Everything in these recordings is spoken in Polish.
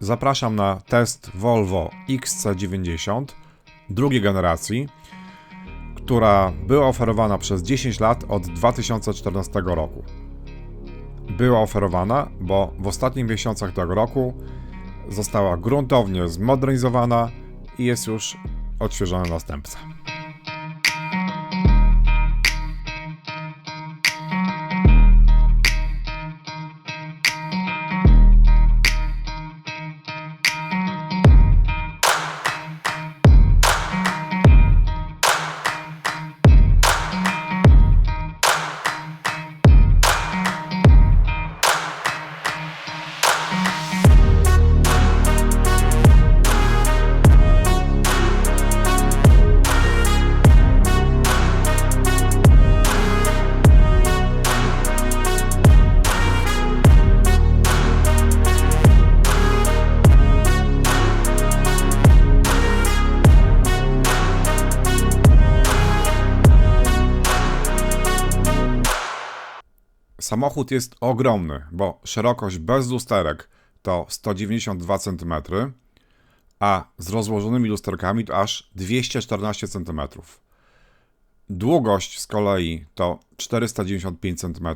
zapraszam na test Volvo XC90 drugiej generacji, która była oferowana przez 10 lat od 2014 roku. Była oferowana, bo w ostatnich miesiącach tego roku została gruntownie zmodernizowana i jest już odświeżony następca. Samochód jest ogromny, bo szerokość bez lusterek to 192 cm, a z rozłożonymi lusterkami to aż 214 cm. Długość z kolei to 495 cm,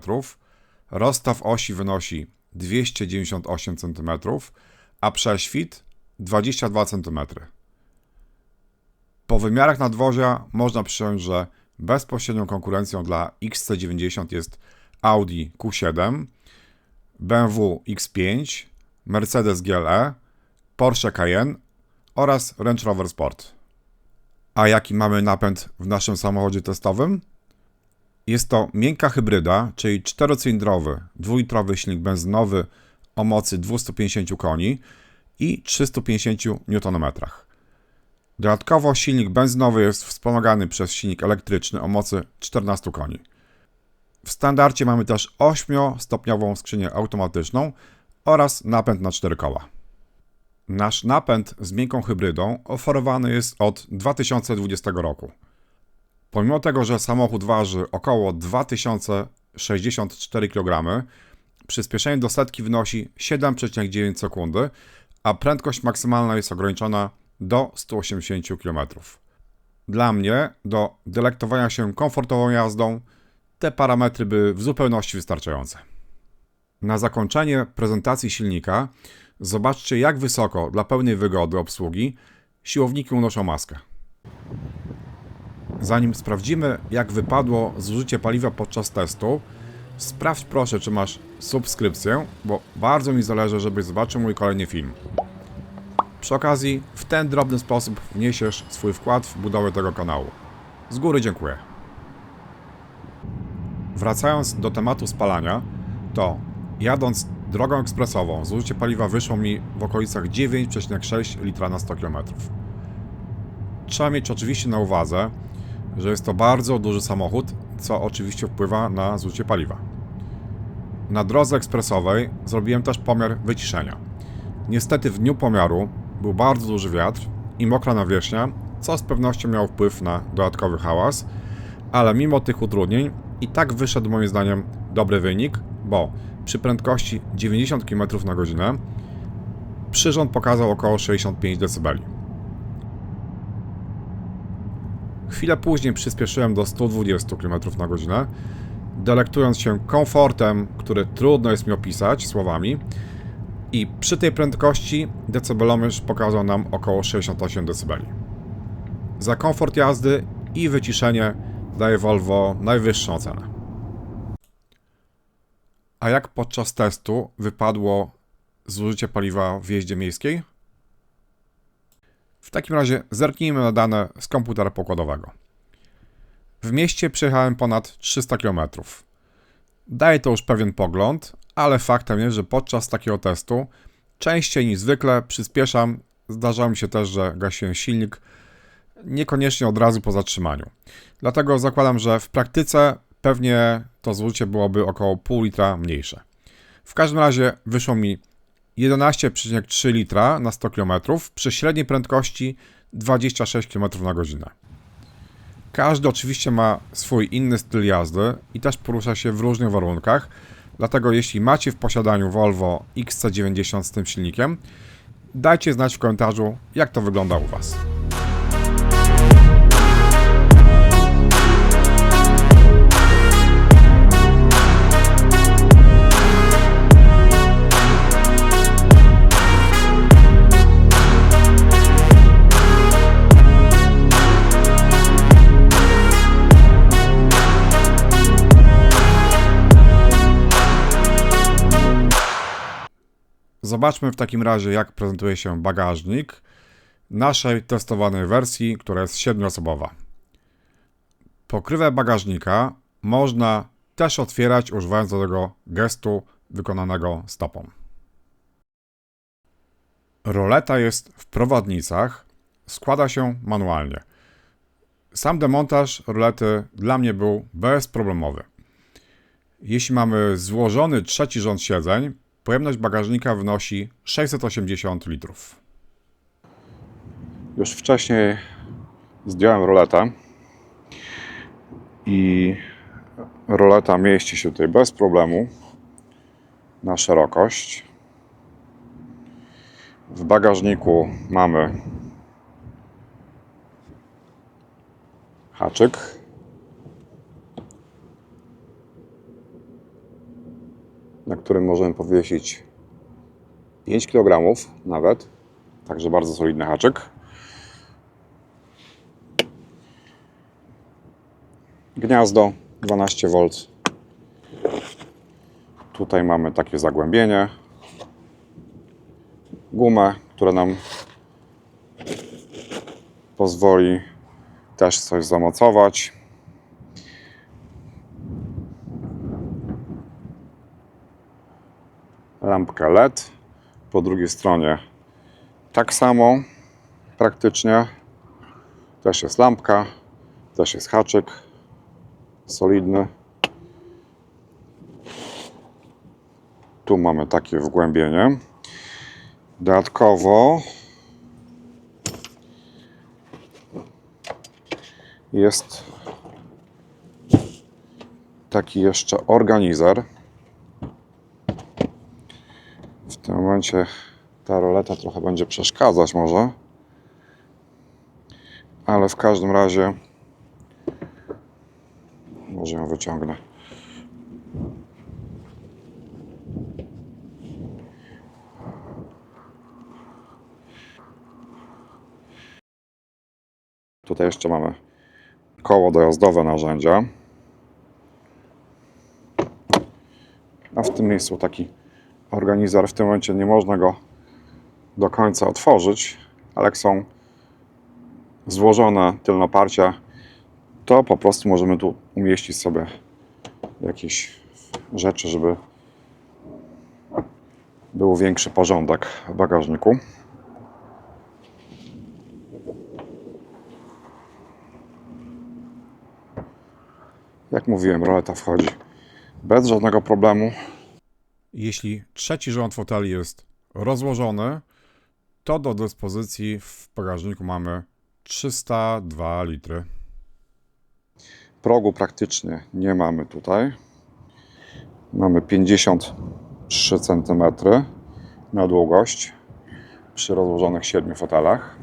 rozstaw osi wynosi 298 cm, a prześwit 22 cm. Po wymiarach nadwozia można przyjąć, że bezpośrednią konkurencją dla XC90 jest Audi Q7, BMW X5, Mercedes GLE, Porsche Cayenne oraz Range Rover Sport. A jaki mamy napęd w naszym samochodzie testowym? Jest to miękka hybryda, czyli czterocylindrowy, dwulitrowy silnik benzynowy o mocy 250 koni i 350 Nm. Dodatkowo silnik benzynowy jest wspomagany przez silnik elektryczny o mocy 14 koni. W standardzie mamy też 8-stopniową skrzynię automatyczną oraz napęd na 4 koła. Nasz napęd z miękką hybrydą oferowany jest od 2020 roku. Pomimo tego, że samochód waży około 2064 kg, przyspieszenie do setki wynosi 7,9 sekundy, a prędkość maksymalna jest ograniczona do 180 km. Dla mnie do delektowania się komfortową jazdą te parametry były w zupełności wystarczające. Na zakończenie prezentacji silnika zobaczcie jak wysoko dla pełnej wygody obsługi siłowniki unoszą maskę. Zanim sprawdzimy jak wypadło zużycie paliwa podczas testu, sprawdź proszę czy masz subskrypcję, bo bardzo mi zależy żebyś zobaczył mój kolejny film. Przy okazji w ten drobny sposób wniesiesz swój wkład w budowę tego kanału. Z góry dziękuję. Wracając do tematu spalania, to jadąc drogą ekspresową zużycie paliwa wyszło mi w okolicach 9,6 litra na 100 km. Trzeba mieć oczywiście na uwadze, że jest to bardzo duży samochód, co oczywiście wpływa na zużycie paliwa. Na drodze ekspresowej zrobiłem też pomiar wyciszenia. Niestety w dniu pomiaru był bardzo duży wiatr i mokra nawierzchnia, co z pewnością miało wpływ na dodatkowy hałas, ale mimo tych utrudnień i tak wyszedł moim zdaniem dobry wynik, bo przy prędkości 90 km na godzinę przyrząd pokazał około 65 dB. Chwilę później przyspieszyłem do 120 km na godzinę, delektując się komfortem, który trudno jest mi opisać słowami. I przy tej prędkości decybelomierz pokazał nam około 68 dB. Za komfort jazdy i wyciszenie daje Volvo najwyższą cenę. A jak podczas testu wypadło zużycie paliwa w jeździe miejskiej? W takim razie zerknijmy na dane z komputera pokładowego. W mieście przejechałem ponad 300 km. Daje to już pewien pogląd, ale faktem jest, że podczas takiego testu częściej niż zwykle przyspieszam. Zdarzało mi się też, że gasiłem silnik, niekoniecznie od razu po zatrzymaniu. Dlatego zakładam, że w praktyce pewnie to zużycie byłoby około pół litra mniejsze. W każdym razie wyszło mi 11,3 litra na 100 km przy średniej prędkości 26 km na godzinę. Każdy oczywiście ma swój inny styl jazdy i też porusza się w różnych warunkach, dlatego jeśli macie w posiadaniu Volvo XC90 z tym silnikiem, Dajcie znać w komentarzu, jak to wygląda u Was. Zobaczmy w takim razie, jak prezentuje się bagażnik naszej testowanej wersji, która jest siedmioosobowa. Pokrywę bagażnika można też otwierać używając do tego gestu wykonanego stopą. Roleta jest w prowadnicach, składa się manualnie. Sam demontaż rolety dla mnie był bezproblemowy. Jeśli mamy złożony trzeci rząd siedzeń, pojemność bagażnika wynosi 680 litrów. Już wcześniej zdjąłem roletę i roleta mieści się tutaj bez problemu na szerokość. W bagażniku mamy haczyk. Na którym możemy powiesić 5 kg nawet. Także bardzo solidny haczyk. Gniazdo 12 V. Tutaj mamy takie zagłębienie. Gumę, która nam pozwoli też coś zamocować. Lampkę LED. Po drugiej stronie tak samo praktycznie. Też jest lampka, też jest haczyk solidny. Tu mamy takie wgłębienie. Dodatkowo jest taki jeszcze organizer. W tym momencie ta roleta trochę będzie przeszkadzać może. Ale w każdym razie może ją wyciągnę. Tutaj jeszcze mamy koło dojazdowe narzędzia. A w tym miejscu taki organizer w tym momencie nie można go do końca otworzyć, ale jak są złożone tylnoparcia, to po prostu możemy tu umieścić sobie jakieś rzeczy, żeby był większy porządek w bagażniku. Jak mówiłem, roleta wchodzi bez żadnego problemu. Jeśli trzeci rząd foteli jest rozłożony, to do dyspozycji w bagażniku mamy 302 litry. Progu praktycznie nie mamy tutaj. Mamy 53 cm na długość przy rozłożonych 7 fotelach.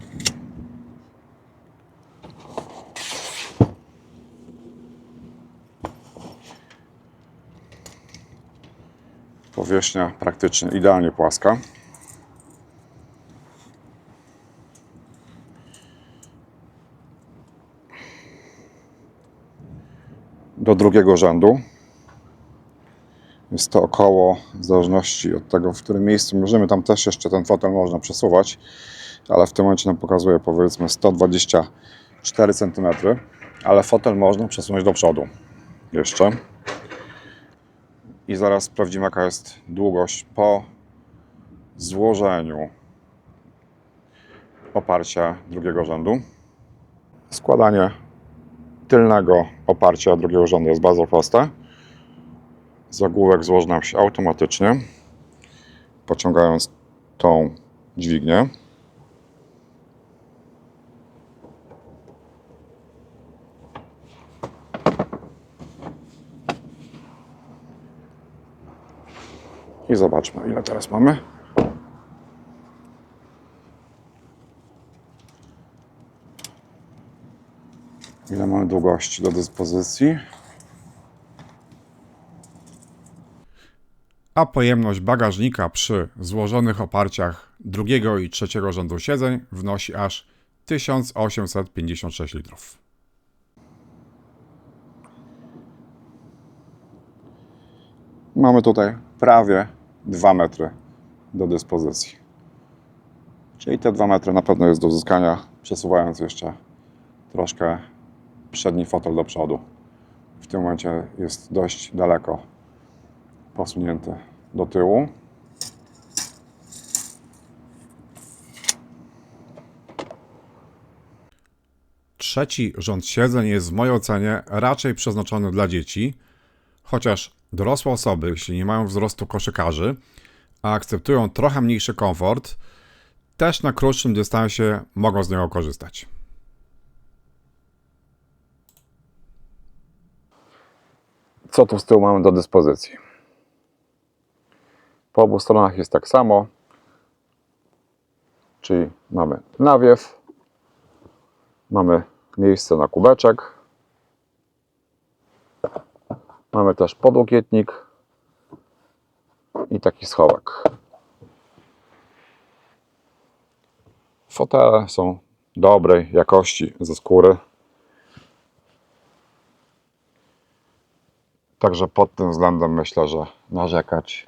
Powierzchnia praktycznie idealnie płaska. Do drugiego rzędu. Jest to około, w zależności od tego, w którym miejscu mierzymy, tam też jeszcze ten fotel można przesuwać, ale w tym momencie nam pokazuje powiedzmy 124 cm, ale fotel można przesunąć do przodu jeszcze i zaraz sprawdzimy, jaka jest długość po złożeniu oparcia drugiego rzędu. Składanie tylnego oparcia drugiego rzędu jest bardzo proste. Zagłówek złoży nam się automatycznie, pociągając tą dźwignię. I zobaczmy, ile teraz mamy. Ile mamy długości do dyspozycji? a pojemność bagażnika przy złożonych oparciach drugiego i trzeciego rzędu siedzeń wynosi aż 1856 litrów. Mamy tutaj prawie 2 metry do dyspozycji. Czyli te 2 metry na pewno jest do uzyskania, przesuwając jeszcze troszkę przedni fotel do przodu. W tym momencie jest dość daleko posunięty do tyłu. Trzeci rząd siedzeń jest w mojej ocenie raczej przeznaczony dla dzieci, chociaż dorosłe osoby, jeśli nie mają wzrostu koszykarzy, a akceptują trochę mniejszy komfort, też na krótszym dystansie mogą z niego korzystać. Co tu z tyłu mamy do dyspozycji? Po obu stronach jest tak samo, czyli mamy nawiew, mamy miejsce na kubeczek, mamy też podłokietnik i taki schowek. Fotele są dobrej jakości ze skóry. Także pod tym względem myślę, że narzekać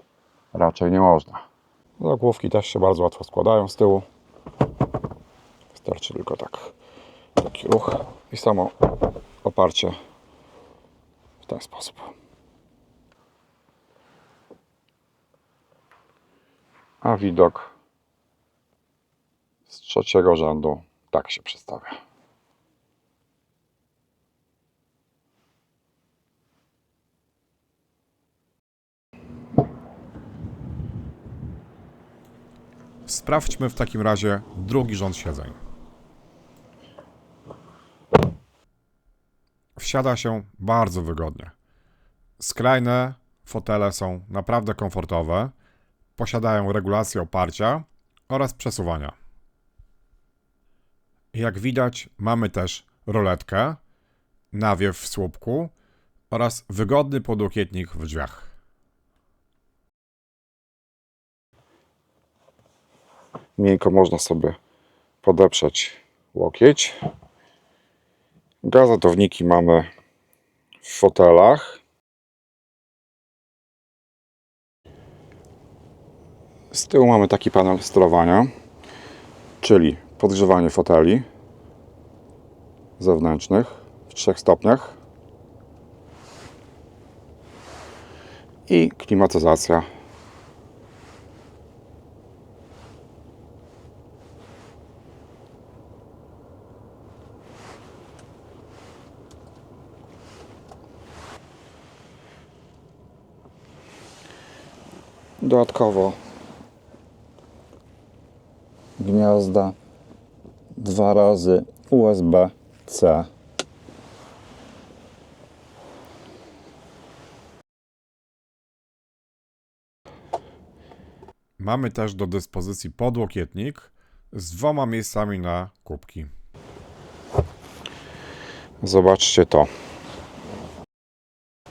raczej nie można. Zagłówki też się bardzo łatwo składają z tyłu. Wystarczy tylko tak taki ruch i samo oparcie ten sposób. A widok z trzeciego rzędu tak się przedstawia. Sprawdźmy w takim razie drugi rząd siedzeń. Wsiada się bardzo wygodnie. Skrajne fotele są naprawdę komfortowe, posiadają regulację oparcia oraz przesuwania. Jak widać, mamy też roletkę, nawiew w słupku oraz wygodny podłokietnik w drzwiach. Miękko można sobie podeprzeć łokieć. Gazetowniki mamy w fotelach. Z tyłu mamy taki panel sterowania, czyli podgrzewanie foteli zewnętrznych w trzech stopniach i klimatyzacja. Dodatkowo gniazda dwa razy USB-C. Mamy też do dyspozycji podłokietnik z dwoma miejscami na kubki. Zobaczcie to.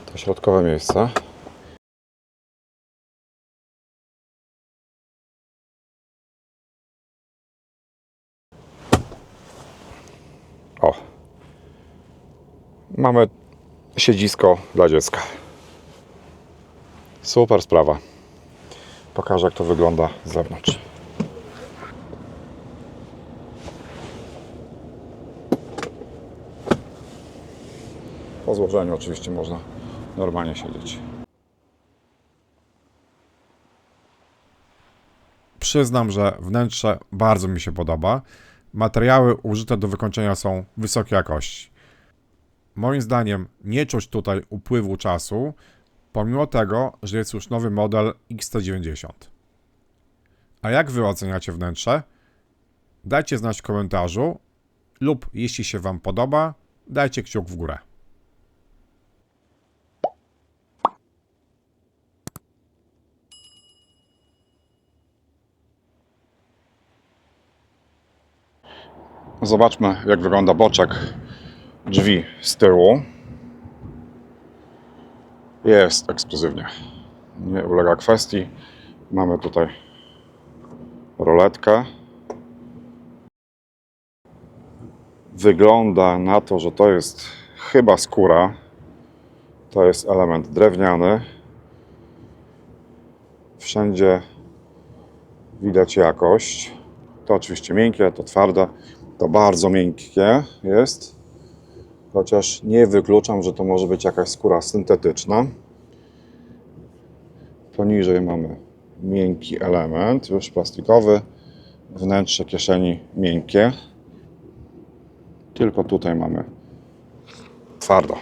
To środkowe miejsce. O. Mamy siedzisko dla dziecka. Super sprawa. Pokażę jak to wygląda z zewnątrz. Po złożeniu oczywiście można normalnie siedzieć. Przyznam, że wnętrze bardzo mi się podoba. Materiały użyte do wykończenia są wysokiej jakości. Moim zdaniem nie czuć tutaj upływu czasu, pomimo tego, że jest już nowy model XT90. A jak wy oceniacie wnętrze? Dajcie znać w komentarzu lub jeśli się wam podoba, dajcie kciuk w górę. Zobaczmy, jak wygląda boczek drzwi z tyłu. Jest ekskluzywnie. Nie ulega kwestii. Mamy tutaj roletkę. Wygląda na to, że to jest chyba skóra. To jest element drewniany. Wszędzie widać jakość. To oczywiście miękkie, to twarde, to bardzo miękkie jest. Chociaż nie wykluczam, że to może być jakaś skóra syntetyczna. Poniżej mamy miękki element, już plastikowy. Wnętrze kieszeni miękkie. Tylko tutaj mamy twardo.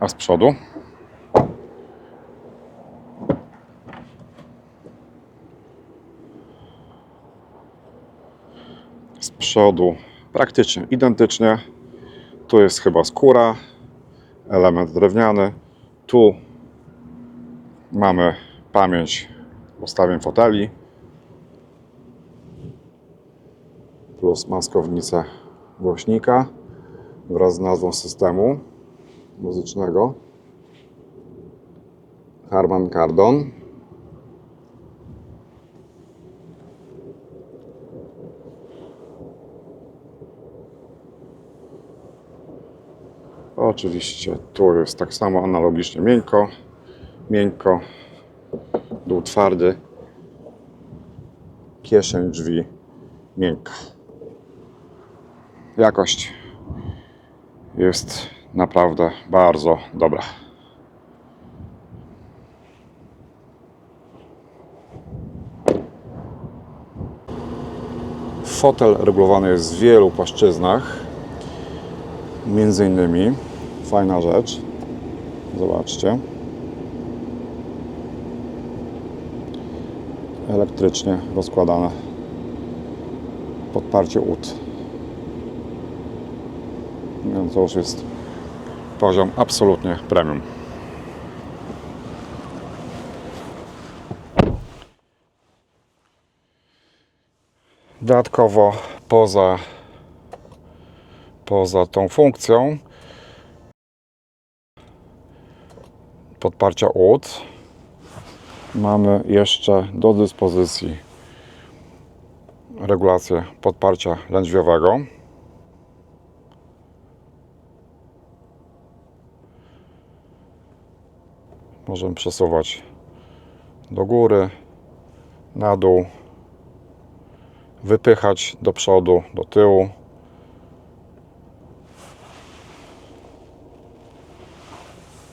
A z przodu? Z przodu praktycznie identycznie. Tu jest chyba skóra, element drewniany. Tu mamy pamięć ustawień foteli plus maskownicę głośnika wraz z nazwą systemu muzycznego Harman Kardon. Oczywiście tu jest tak samo analogicznie miękko, miękko, dół twardy, kieszeń drzwi miękka. Jakość jest naprawdę bardzo dobra. Fotel regulowany jest w wielu płaszczyznach. Między innymi fajna rzecz. Zobaczcie. Elektrycznie rozkładane podparcie ud. Więc to już jest poziom absolutnie premium. Dodatkowo poza poza tą funkcją podparcia ud mamy jeszcze do dyspozycji regulację podparcia lędźwiowego. Możemy przesuwać do góry, na dół, wypychać do przodu, do tyłu.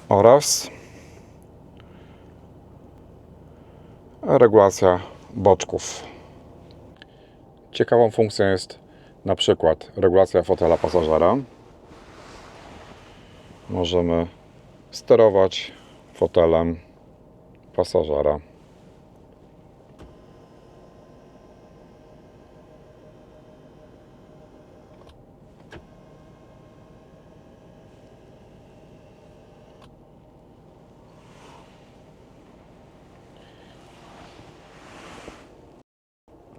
Oraz regulacja boczków. Ciekawą funkcją jest na przykład regulacja fotela pasażera. Możemy sterować fotelem pasażera.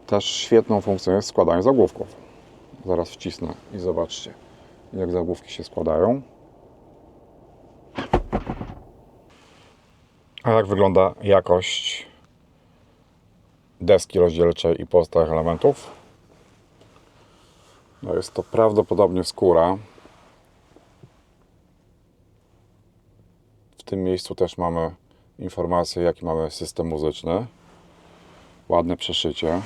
Też świetną funkcją jest składanie zagłówków. Zaraz wcisnę i zobaczcie, jak zagłówki się składają. A jak wygląda jakość deski rozdzielczej i pozostałych elementów? No jest to prawdopodobnie skóra. W tym miejscu też mamy informację, jaki mamy system muzyczny. Ładne przeszycie.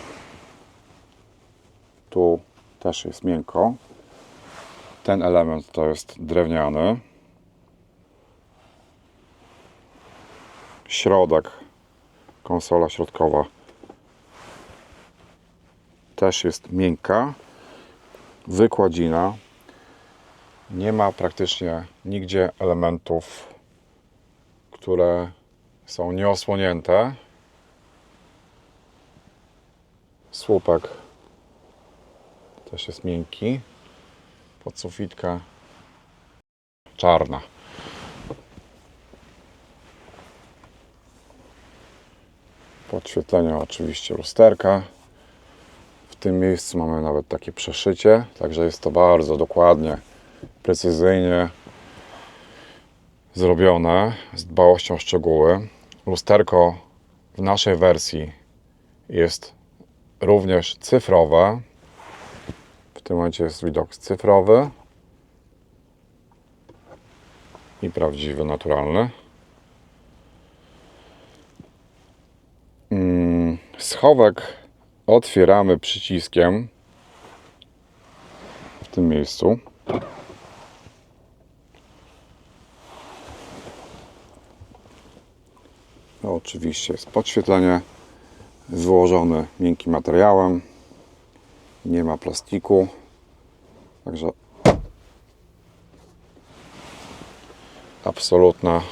Tu też jest miękko. Ten element to jest drewniany. Środek, konsola środkowa też jest miękka. Wykładzina. Nie ma praktycznie nigdzie elementów, które są nieosłonięte. Słupek też jest miękki. Podsufitka czarna. Podświetlenia oczywiście lusterka. W tym miejscu mamy nawet takie przeszycie, także jest to bardzo dokładnie, precyzyjnie zrobione z dbałością o szczegóły. Lusterko w naszej wersji jest również cyfrowe. Tym momencie jest widok cyfrowy i prawdziwy, naturalny. Mm, Schowek otwieramy przyciskiem w tym miejscu. No, oczywiście jest podświetlenie wyłożone miękkim materiałem. Nie ma plastiku. Także absolutna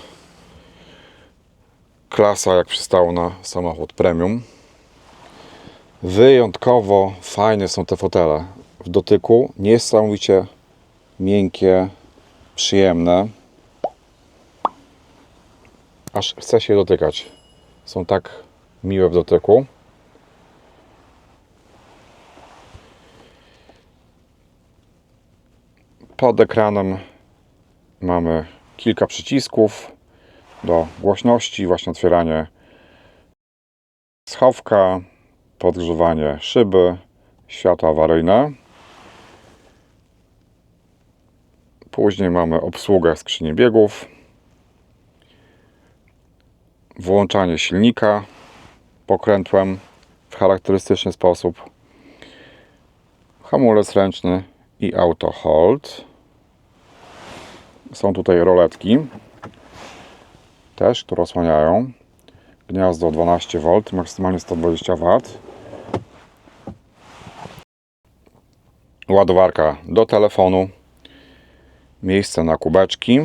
klasa, jak przystało na samochód premium. Wyjątkowo fajne są te fotele w dotyku. Niesamowicie miękkie, przyjemne. Aż chce się dotykać. Są tak miłe w dotyku. Pod ekranem mamy kilka przycisków do głośności, właśnie otwieranie schowka, podgrzewanie szyby, światło awaryjne. Później mamy obsługę skrzyni biegów, włączanie silnika pokrętłem w charakterystyczny sposób, hamulec ręczny i auto hold. Są tutaj roletki też, które osłaniają gniazdo 12V, maksymalnie 120W. Ładowarka do telefonu, miejsce na kubeczki.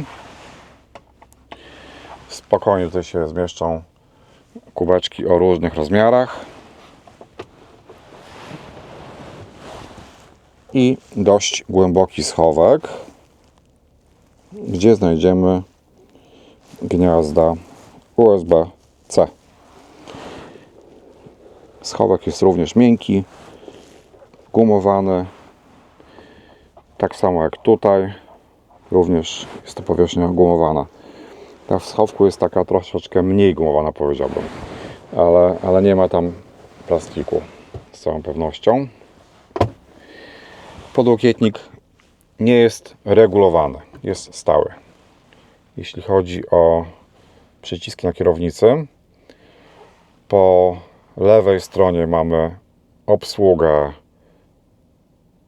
Spokojnie tutaj się zmieszczą kubeczki o różnych rozmiarach. I dość głęboki schowek, gdzie znajdziemy gniazda USB-C. Schowek jest również miękki, gumowany. Tak samo jak tutaj, również jest to powierzchnia gumowana. Ta w schowku jest taka troszeczkę mniej gumowana, powiedziałbym, ale, ale nie ma tam plastiku z całą pewnością. Podłokietnik nie jest regulowany, jest stały. Jeśli chodzi o przyciski na kierownicy, po lewej stronie mamy obsługę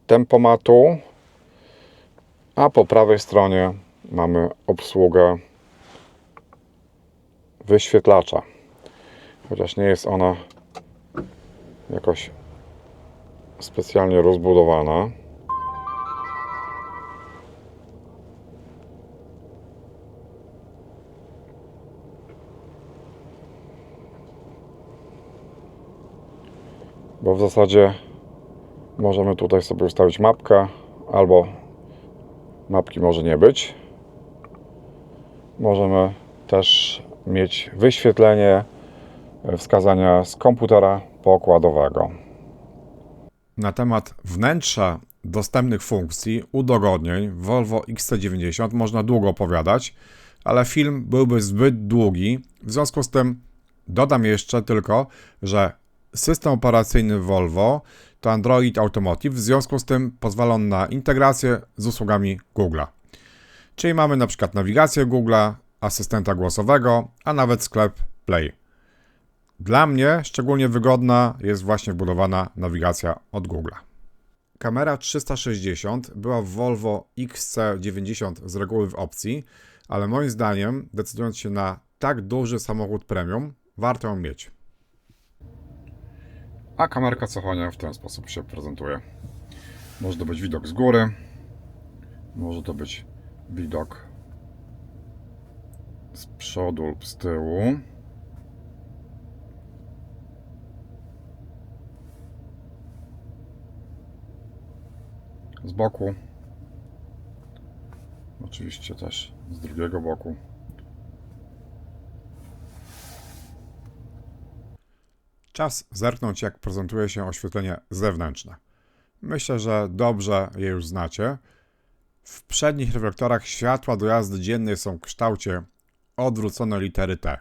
tempomatu, a po prawej stronie mamy obsługę wyświetlacza. Chociaż nie jest ona jakoś specjalnie rozbudowana. W zasadzie możemy tutaj sobie ustawić mapkę albo mapki może nie być. Możemy też mieć wyświetlenie e, wskazania z komputera pokładowego. Na temat wnętrza dostępnych funkcji, udogodnień Volvo XC90 można długo opowiadać, ale film byłby zbyt długi. W związku z tym dodam jeszcze tylko, że system operacyjny Volvo to Android Automotive, w związku z tym pozwala on na integrację z usługami Google'a. Czyli mamy na przykład nawigację Google'a, asystenta głosowego, a nawet sklep Play. Dla mnie szczególnie wygodna jest właśnie wbudowana nawigacja od Google'a. Kamera 360 była w Volvo XC90 z reguły w opcji, ale moim zdaniem, decydując się na tak duży samochód premium, warto ją mieć. A kamerka cofania w ten sposób się prezentuje. Może to być widok z góry, może to być widok z przodu lub z tyłu. Z boku. Oczywiście też z drugiego boku. Czas zerknąć, jak prezentuje się oświetlenie zewnętrzne. Myślę, że dobrze je już znacie. W przednich reflektorach światła do jazdy dziennej są w kształcie odwróconej litery T.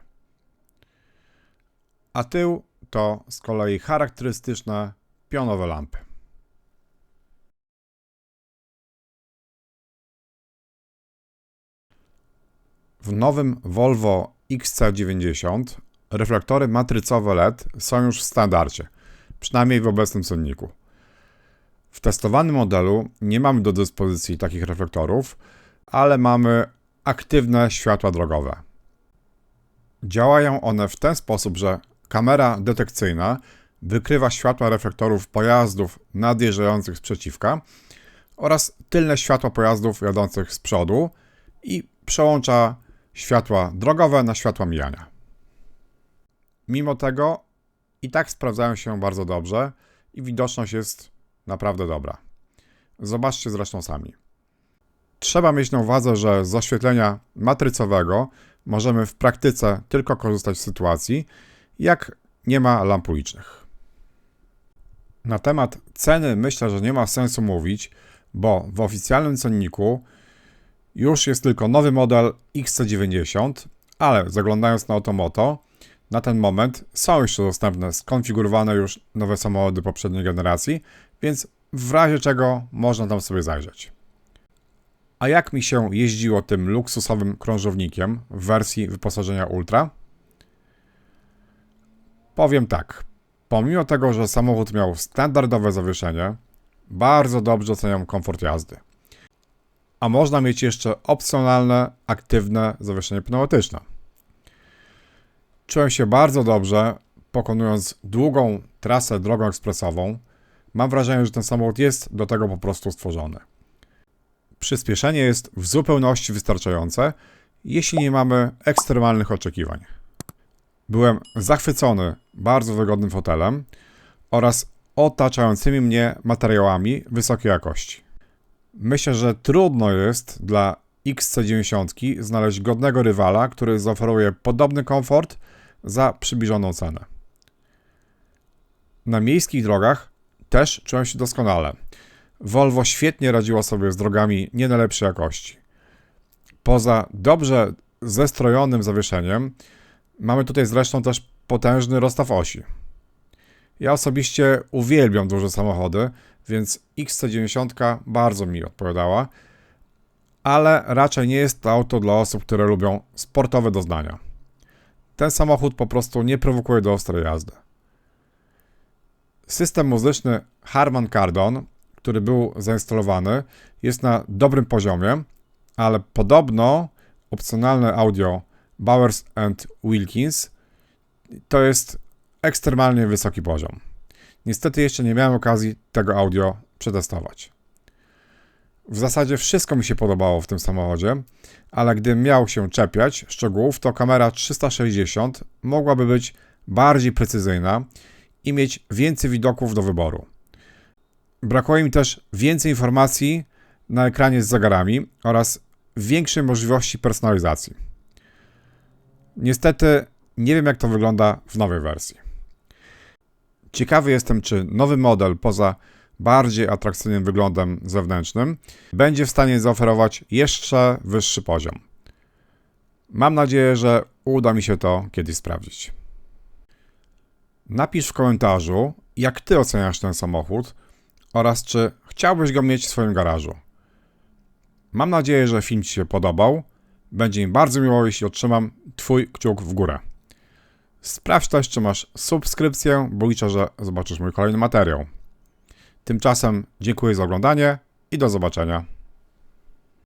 A tył to z kolei charakterystyczne pionowe lampy. W nowym Volvo XC90 reflektory matrycowe LED są już w standardzie, przynajmniej w obecnym cenniku. W testowanym modelu nie mamy do dyspozycji takich reflektorów, ale mamy aktywne światła drogowe. Działają one w ten sposób, że kamera detekcyjna wykrywa światła reflektorów pojazdów nadjeżdżających z przeciwka oraz tylne światła pojazdów jadących z przodu i przełącza światła drogowe na światła mijania. Mimo tego i tak sprawdzają się bardzo dobrze i widoczność jest naprawdę dobra. Zobaczcie zresztą sami. Trzeba mieć na uwadze, że z oświetlenia matrycowego możemy w praktyce tylko korzystać w sytuacji, jak nie ma lamp ulicznych. Na temat ceny myślę, że nie ma sensu mówić, bo w oficjalnym cenniku już jest tylko nowy model XC90, ale zaglądając na Automoto, na ten moment są jeszcze dostępne skonfigurowane już nowe samochody poprzedniej generacji, więc w razie czego można tam sobie zajrzeć. A jak mi się jeździło tym luksusowym krążownikiem w wersji wyposażenia Ultra? Powiem tak. Pomimo tego, że samochód miał standardowe zawieszenie, bardzo dobrze oceniam komfort jazdy. A można mieć jeszcze opcjonalne, aktywne zawieszenie pneumatyczne. Czułem się bardzo dobrze, pokonując długą trasę drogą ekspresową. Mam wrażenie, że ten samochód jest do tego po prostu stworzony. Przyspieszenie jest w zupełności wystarczające, jeśli nie mamy ekstremalnych oczekiwań. Byłem zachwycony bardzo wygodnym fotelem oraz otaczającymi mnie materiałami wysokiej jakości. Myślę, że trudno jest dla XC90 znaleźć godnego rywala, który zaoferuje podobny komfort za przybliżoną cenę. Na miejskich drogach też czułem się doskonale. Volvo świetnie radziło sobie z drogami nie najlepszej jakości. Poza dobrze zestrojonym zawieszeniem, mamy tutaj zresztą też potężny rozstaw osi. Ja osobiście uwielbiam duże samochody, więc XC90 bardzo mi odpowiadała, ale raczej nie jest to auto dla osób, które lubią sportowe doznania. Ten samochód po prostu nie prowokuje do ostrej jazdy. System muzyczny Harman Kardon, który był zainstalowany, jest na dobrym poziomie, ale podobno opcjonalne audio Bowers and Wilkins to jest ekstremalnie wysoki poziom. Niestety jeszcze nie miałem okazji tego audio przetestować. W zasadzie wszystko mi się podobało w tym samochodzie, ale gdybym miał się czepiać szczegółów, to kamera 360 mogłaby być bardziej precyzyjna i mieć więcej widoków do wyboru. Brakuje mi też więcej informacji na ekranie z zegarami oraz większej możliwości personalizacji. Niestety nie wiem, jak to wygląda w nowej wersji. Ciekawy jestem, czy nowy model poza bardziej atrakcyjnym wyglądem zewnętrznym będzie w stanie zaoferować jeszcze wyższy poziom. Mam nadzieję, że uda mi się to kiedyś sprawdzić. Napisz w komentarzu, jak ty oceniasz ten samochód oraz czy chciałbyś go mieć w swoim garażu. Mam nadzieję, że film Ci się podobał. Będzie mi bardzo miło, jeśli otrzymam Twój kciuk w górę. Sprawdź też, czy masz subskrypcję, bo liczę, że zobaczysz mój kolejny materiał. Tymczasem dziękuję za oglądanie i do zobaczenia.